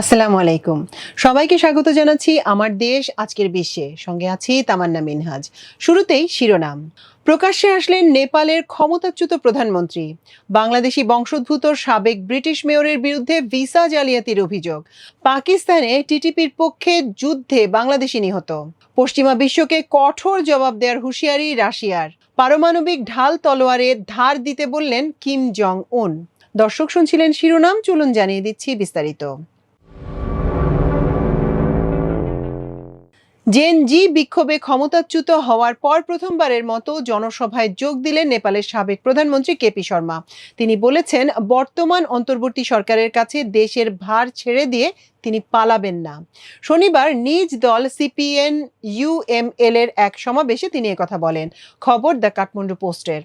আসসালামু আলাইকুম। সবাইকে স্বাগত জানাচ্ছি আমার দেশ, আজকের বিশ্বে। সঙ্গে আছি তামান্না মিনহাজ। শুরুতেই শিরোনাম। প্রকাশ্যে আসলেন নেপালের ক্ষমতাচ্যুত প্রধানমন্ত্রী। বাংলাদেশি বংশোদ্ভূত সাবেক ব্রিটিশ মেয়রের বিরুদ্ধে ভিসা জালিয়াতির অভিযোগ। পাকিস্তানে টিটিপির পক্ষে যুদ্ধে বাংলাদেশি নিহত। পশ্চিমা বিশ্বকে কঠোর জবাব দেওয়ার হুঁশিয়ারি রাশিয়ার। পারমাণবিক ঢাল তলোয়ারে ধার দিতে বললেন কিম জং উন দর্শক শুনছিলেন শিরোনাম, চলুন জানিয়ে দিচ্ছি বিস্তারিত। জেন জি বিক্ষোভে ক্ষমতাচ্যুত হওয়ার পর প্রথমবারের মতো জনসভায় যোগ দিলেন নেপালের সাবেক প্রধানমন্ত্রী কেপি শর্মা। তিনি বলেছেন, বর্তমান অন্তর্বর্তী সরকারের কাছে দেশের ভার ছেড়ে দিয়ে তিনি পালাবেন না। শনিবার নিজ দল সিপিএন, ইউএমএল এর এক সমাবেশে তিনি একথা বলেন। খবর দ্য কাঠমান্ডু পোস্টের।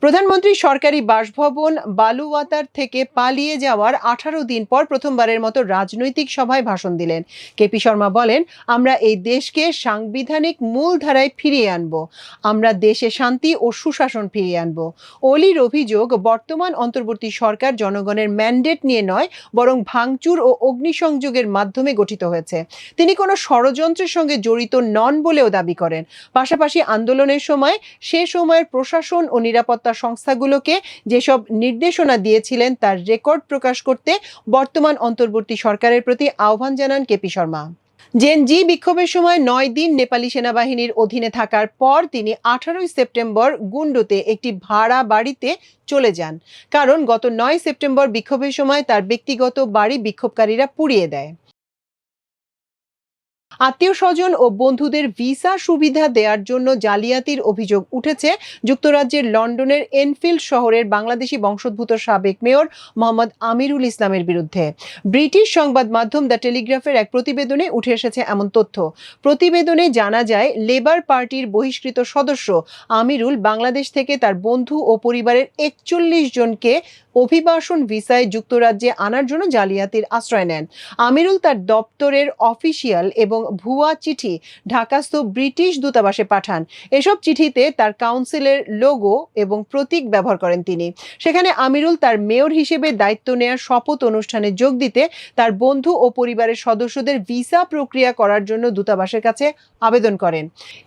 প্রধানমন্ত্রী সরকারি বাসভবন বালুওয়াতার থেকে পালিয়ে যাওয়ার আঠারো দিন পর প্রথমবারের মতো রাজনৈতিক সভায় ভাষণ দিলেন। কেপি শর্মা বলেন, আমরা এই দেশকে সাংবিধানিক মূলধারায় ফিরিয়ে আনব। আমরা দেশে শান্তি ও সুশাসন ফিরিয়ে আনব। অলির অভিযোগ বর্তমান অন্তর্বর্তী সরকার জনগণের ম্যান্ডেট নিয়ে নয়, বরং ভাঙচুর ও অগ্নিসংযোগের মাধ্যমে গঠিত হয়েছে। তিনি কোনো ষড়যন্ত্রের সঙ্গে জড়িত নন বলেও দাবি করেন। পাশাপাশি আন্দোলনের সময় সে সময়ের প্রশাসন ও নিরাপত্তা সংস্থাগুলোকে যেসব নির্দেশনা দিয়েছিলেন তার রেকর্ড প্রকাশ করতে বর্তমান অন্তর্বর্তী সরকারের প্রতি আহ্বান জানান কেপি শর্মা। জেন জি বিক্ষোভের সময় নয় দিন নেপালি সেনাবাহিনীর অধীনে থাকার পর তিনি আঠারোই সেপ্টেম্বর গুন্ডুতে একটি ভাড়া বাড়িতে চলে যান। কারণ গত নয় সেপ্টেম্বর বিক্ষোভের সময় তার ব্যক্তিগত বাড়ি বিক্ষোভকারীরা পুড়িয়ে দেয়। আত্মীয় স্বজন ও বন্ধুদের ভিসা সুবিধা দেওয়ার জন্য জালিয়াতির অভিযোগ উঠেছে। যুক্তরাজ্যের লন্ডনের এনফিল্ড শহরের বাংলাদেশি বংশোদ্ভূত সাবেক মেয়র মোহাম্মদ আমিরুল ইসলামের বিরুদ্ধে। ব্রিটিশ সংবাদ মাধ্যম দ্য টেলিগ্রাফের এক প্রতিবেদনে উঠে এসেছে এমন তথ্য। প্রতিবেদনে জানা যায়, লেবার পার্টির বহিষ্কৃত সদস্য আমিরুল বাংলাদেশ থেকে তার বন্ধু ও পরিবারের একচল্লিশ জনকে অভিবাসন ভিসায় যুক্তরাজ্যে আনার জন্য জালিয়াতির আশ্রয় নেন। আমিরুল তার দপ্তরের অফিসিয়াল এবং ভুয়া চিঠি ঢাকাস্থ ব্রিটিশ দূতাবাসে পাঠান। এসব চিঠিতে তার কাউন্সিলের লোগো এবং প্রতীক ব্যবহার করেন তিনি। সেখানে আমিরুল তার মেয়র হিসেবে দায়িত্ব নেওয়ার শপথ অনুষ্ঠানে যোগ দিতে তার বন্ধু ও পরিবারের সদস্যদের ভিসা প্রক্রিয়া করার জন্য দূতাবাসের কাছে আবেদন করেন।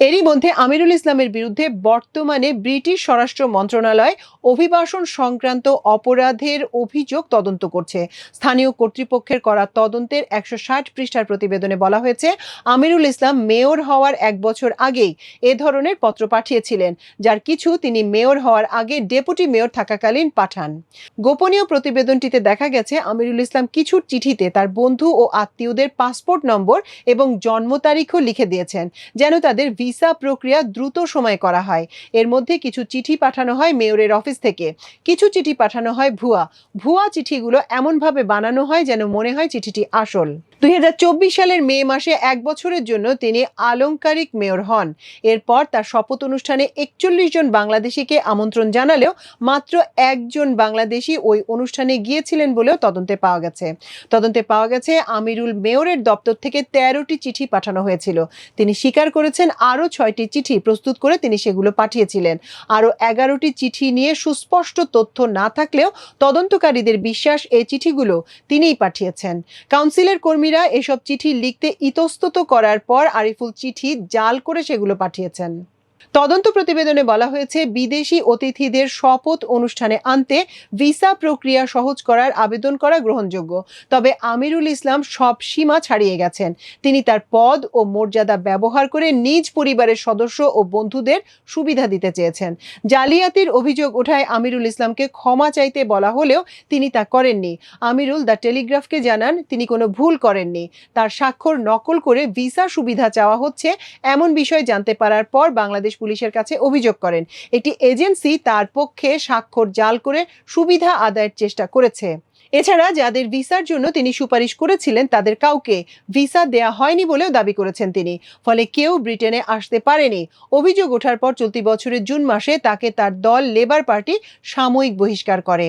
এরই মধ্যে আমিরুল ইসলামের বিরুদ্ধে বর্তমানে ব্রিটিশ স্বরাষ্ট্র মন্ত্রণালয় অভিবাসন সংক্রান্ত অপরাধের অভিযোগ তদন্ত করছে। স্থানীয় কর্তৃপক্ষের করা তদন্তের একশো ষাট পৃষ্ঠার প্রতিবেদনে বলা হয়েছে, আমিরুল ইসলাম মেয়র হওয়ার এক বছর আগেই এ ধরনের পত্র পাঠিয়েছিলেন, যার কিছু তিনি মেয়র হওয়ার আগে ডেপুটি মেয়র থাকাকালীন পাঠান। গোপনীয় প্রতিবেদনটিতে দেখা গেছে, আমিরুল ইসলাম কিছু চিঠিতে তার বন্ধু ও আত্মীয়দের পাসপোর্ট নম্বর এবং জন্ম তারিখও লিখে দিয়েছেন, যেন তাদের ভিসা প্রক্রিয়া দ্রুত সময় করা হয়। এর মধ্যে কিছু চিঠি পাঠানো হয় মেয়রের অফিস থেকে। কিছু চিঠি পাঠানো হয় ভুয়া। ভুয়া চিঠিগুলো এমনভাবে বানানো হয় যেন মনে হয় চিঠিটি আসল। দুই হাজার চব্বিশ সালের মে মাসে এক বছরের জন্য তিনি আলংকারিক মেয়র হন। এরপর তার শপথ অনুষ্ঠানে একচল্লিশ জন বাংলাদেশিকে আমন্ত্রণ জানালেও মাত্র একজন বাংলাদেশি ওই অনুষ্ঠানে গিয়েছিলেন বলেও তদন্তে পাওয়া গেছে। তদন্তে পাওয়া গেছে, আমিরুল মেয়রের দপ্তর থেকে তেরোটি চিঠি পাঠানো হয়েছিল। তিনি স্বীকার করেছেন, আরও ছয়টি চিঠি প্রস্তুত করে তিনি সেগুলো পাঠিয়েছিলেন। আরও এগারোটি চিঠি নিয়ে সুস্পষ্ট তথ্য না থাকলেও তদন্তকারীদের বিশ্বাস এই চিঠিগুলো তিনিই পাঠিয়েছেন। কাউন্সিলের কর্মীরা এসব চিঠি লিখতে ইতস্তত করার পর আরিফুল চিঠি জাল করে সেগুলো পাঠিয়েছেন। তদন্ত প্রতিবেদনে বলা হয়েছে, বিদেশি অতিথিদের শপথ অনুষ্ঠানে আনতে ভিসা প্রক্রিয়া সহজ করার আবেদন করা গ্রহণযোগ্য। তবে আমিরুল ইসলাম সব সীমা ছাড়িয়ে গেছেন। তিনি তার পদ ও মর্যাদা ব্যবহার করে নিজ পরিবারের সদস্য ও বন্ধুদের সুবিধা দিতে চেয়েছেন। জালিয়াতির অভিযোগ ওঠায় আমিরুল ইসলামকে ক্ষমা চাইতে বলা হলেও তিনি তা করেননি। আমিরুল দ্য টেলিগ্রাফকে জানান, তিনি কোনো ভুল করেননি। তার স্বাক্ষর নকল করে ভিসা সুবিধা চাওয়া হচ্ছে, এমন বিষয় জানতে পারার পর বাংলাদেশ পুলিশের কাছে অভিযোগ করেন। একটি এজেন্সি তার পক্ষে স্বাক্ষর জাল করে সুবিধা আদায়ের চেষ্টা করেছে। এছাড়া যাদের ভিসার জন্য তিনি সুপারিশ করেছিলেন, তাদের কাউকে ভিসা দেয়া হয়নি বলেও দাবি করেছেন তিনি। ফলে কেউ ব্রিটেনে আসতে পারেনি। অভিযোগ ওঠার পর চলতি বছরের জুন মাসে তাকে তার দল লেবার পার্টি সাময়িক বহিষ্কার করে।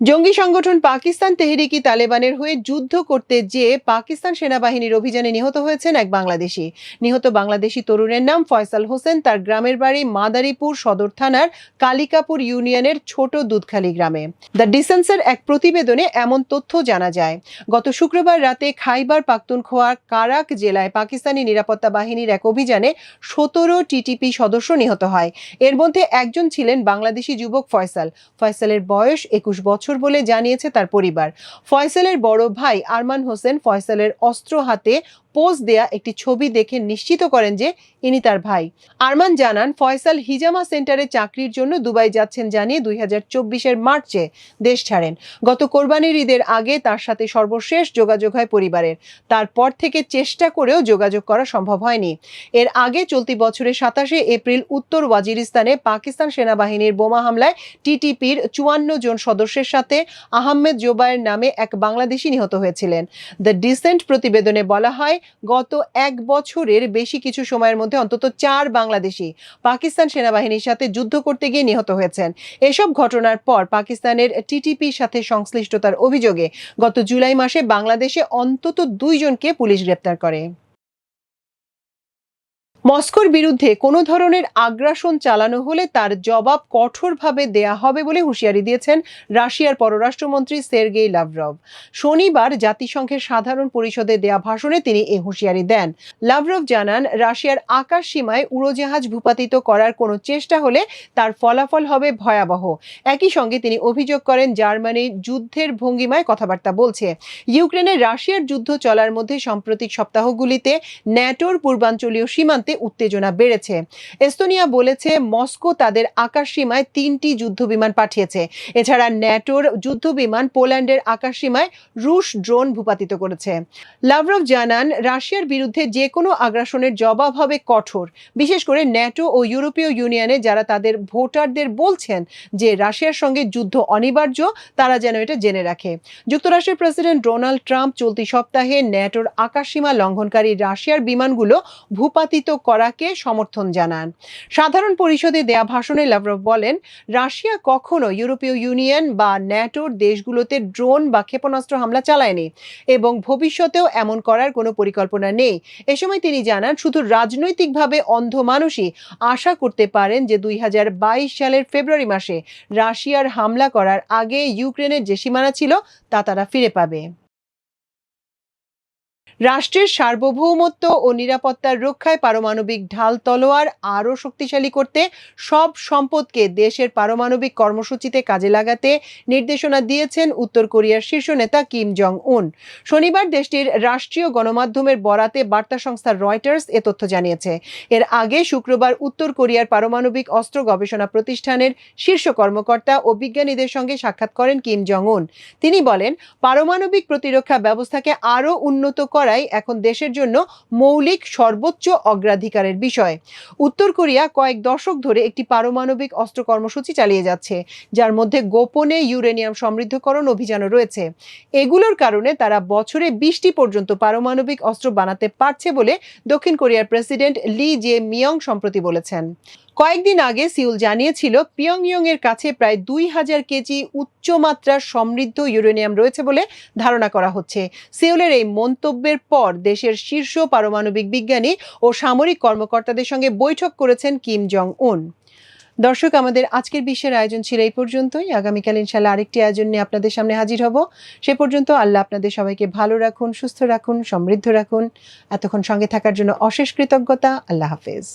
জঙ্গি সংগঠন পাকিস্তান তেহরিকি তালেবানের হয়ে যুদ্ধ করতে যে পাকিস্তান সেনাবাহিনীর অভিযানে নিহত হয়েছেন এক বাংলাদেশি। নিহত বাংলাদেশি তরুণের নাম ফয়সাল হোসেন, তার গ্রামের বাড়ি মাদারীপুর সদর থানার কালিকাপুর ইউনিয়নের ছোট দুধখালি গ্রামে। দ্য ডিসেন্সের এক প্রতিবেদনে এমন তথ্য জানা যায়। গত শুক্রবার রাতে খাইবার পাখতুনখোয়ার কারাক জেলায় পাকিস্তানি নিরাপত্তা বাহিনীর এক অভিযানে সতেরো টিটিপি সদস্য নিহত হয়। এর মধ্যে একজন ছিলেন বাংলাদেশি যুবক ফয়সাল। ফয়সালের বয়স একুশ বছর। বলে জানিয়েছে তার পরিবার। ফয়সালের বড় ভাই আরমান হোসেন ফয়সালের অস্ত্র হাতে পোজ দেয়া একটি ছবি দেখে নিশ্চিত করেন যে ইনি তার ভাই। আরমান জানান, ফয়সাল হিজামা সেন্টারে চাকরির জন্য দুবাই যাচ্ছেন জানিয়ে দুই হাজার চব্বিশের মার্চে দেশ ছাড়েন। গত কোরবানির ঈদের আগে তার সাথে সর্বশেষ যোগাযোগ হয় পরিবারের। তারপর থেকে চেষ্টা করেও যোগাযোগ করা সম্ভব হয়নি। এর আগে চলতি বছরের সাতাশে এপ্রিল উত্তর ওয়াজিরিস্তানে পাকিস্তান সেনাবাহিনীর বোমা হামলায় টিটিপির চুয়ান্ন জন সদস্যের সাথে আহমেদ জোবায়ের নামে এক বাংলাদেশি নিহত হয়েছিলেন। দ্য ডিসেন্ট প্রতিবেদনে বলা হয় গত এক বছরের বেশি কিছু সময়ের মধ্যে অন্তত চার বাংলাদেশি পাকিস্তান সেনাবাহিনীর সাথে যুদ্ধ করতে গিয়ে নিহত হয়েছেন। এসব ঘটনার পর পাকিস্তানের টিটিপির সাথে সংশ্লিষ্টতার অভিযোগে গত জুলাই মাসে বাংলাদেশে অন্তত দুইজনকে পুলিশ গ্রেপ্তার করে। মস্কোর বিরুদ্ধে কোনো ধরনের আগ্রাসন চালানো হলে তার জবাব কঠোরভাবে দেয়া হবে বলে হুঁশিয়ারি দিয়েছেন রাশিয়ার পররাষ্ট্রমন্ত্রী সের্গেই লাভরভ। শনিবার জাতিসংঘের সাধারণ পরিষদে দেয়া ভাষণে তিনি এ হুঁশিয়ারি দেন। লাভরভ জানান, রাশিয়ার আকাশ সীমায় উড়োজাহাজ ভূপাতিত করার কোনো চেষ্টা হলে তার ফলাফল হবে ভয়াবহ। একই সঙ্গে তিনি অভিযোগ করেন, জার্মানি যুদ্ধের ভঙ্গিমায় কথাবার্তা বলছে। ইউক্রেনে রাশিয়ার যুদ্ধ চলার মধ্যে সাম্প্রতিক সপ্তাহগুলিতে ন্যাটোর পূর্বাঞ্চলীয় সীমান্তে উত্তেজনা বেড়েছে। এস্তোনিয়া বলেছে, মস্কো তাদের আকাশ সীমায় তিনটি যুদ্ধবিমান পাঠিয়েছে। এছাড়া ন্যাটোর যুদ্ধবিমান পোল্যান্ডের আকাশ সীমায় রুশ ড্রোন ভূপাতিত করেছে। লাভরভ জানান, রাশিয়ার বিরুদ্ধে যে কোনো আগ্রাসনের জবাব হবে কঠোর। বিশেষ করে ন্যাটো ও ইউরোপীয় ইউনিয়নে যারা তাদের ভোটারদের বলছেন যে রাশিয়ার সঙ্গে যুদ্ধ অনিবার্য, তারা যেন এটা জেনে রাখে। যুক্তরাষ্ট্রের প্রেসিডেন্ট ডোনাল্ড ট্রাম্প চলতি সপ্তাহে ন্যাটোর আকাশসীমা লঙ্ঘনকারী রাশিয়ার বিমানগুলো ভূপাতিত করাকে সমর্থন জানান। সাধারণ পরিষদে দেয়া ভাষণে লাভরভ বলেন, রাশিয়া কখনো ইউরোপীয় ইউনিয়ন বা ন্যাটোর দেশগুলোতে ড্রোন বা ক্ষেপণাস্ত্র হামলা চালায়নি এবং ভবিষ্যতেও এমন করার কোনো পরিকল্পনা নেই। এ সময় তিনি জানান, শুধু রাজনৈতিকভাবে অন্ধ মানুষই আশা করতে পারেন যে দুই হাজার বাইশ সালের ফেব্রুয়ারি মাসে রাশিয়ার হামলা করার আগে ইউক্রেনের যে সীমানা ছিল তা তারা ফিরে পাবে। রাষ্ট্রের সার্বভৌমত্ব ও নিরাপত্তার রক্ষায় পারমাণবিক ঢাল তলোয়ার আরও শক্তিশালী করতে সব সম্পদকে দেশের পারমাণবিক কর্মসূচিতে কাজে লাগাতে নির্দেশনা দিয়েছেন উত্তর কোরিয়ার শীর্ষ নেতা কিম জং উন শনিবার দেশটির রাষ্ট্রীয় গণমাধ্যমের বরাতে বার্তা সংস্থা রয়টার্স এ তথ্য জানিয়েছে। এর আগে শুক্রবার উত্তর কোরিয়ার পারমাণবিক অস্ত্র গবেষণা প্রতিষ্ঠানের শীর্ষ কর্মকর্তা ও বিজ্ঞানীদের সঙ্গে সাক্ষাৎ করেন কিম জং উন তিনি বলেন, পারমাণবিক প্রতিরক্ষা ব্যবস্থাকে আরও উন্নত করা করাই এখন দেশের জন্য মৌলিক সর্বোচ্চ অগ্রাধিকারের বিষয়। উত্তর কোরিয়া কয়েক দশক ধরে একটি পারমাণবিক অস্ত্র কর্মসূচি চালিয়ে যাচ্ছে, যার মধ্যে গোপনে ইউরেনিয়াম সমৃদ্ধকরণ অভিযানও রয়েছে। এগুলোর কারণে তারা বছরে বিশটি পর্যন্ত পারমাণবিক অস্ত্র বানাতে পারছে বলে দক্ষিণ কোরিয়ার প্রেসিডেন্ট লি জে মিয়ং সম্প্রতি বলেছেন। কয়েকদিন আগে সিউল জানিয়েছিল পিয়ংইয়ং এর কাছে প্রায় দুই হাজার কেজি উচ্চমাত্রার সমৃদ্ধ ইউরেনিয়াম রয়েছে বলে ধারণা করা হচ্ছে। সিউলের এই মন্তব্যের পর দেশের শীর্ষ পারমাণবিক বিজ্ঞানী ও সামরিক কর্মকর্তাদের সঙ্গে বৈঠক করেছেন কিম জং উন দর্শক, আমাদের আজকের বিশ্বের আয়োজন ছিল এই পর্যন্তই। আগামীকাল ইনশাল্লাহ আরেকটি আয়োজন নিয়ে আপনাদের সামনে হাজির হব। সে পর্যন্ত আল্লাহ আপনাদের সবাইকে ভালো রাখুন, সুস্থ রাখুন, সমৃদ্ধ রাখুন। এতক্ষণ সঙ্গে থাকার জন্য অশেষ কৃতজ্ঞতা। আল্লাহ হাফেজ।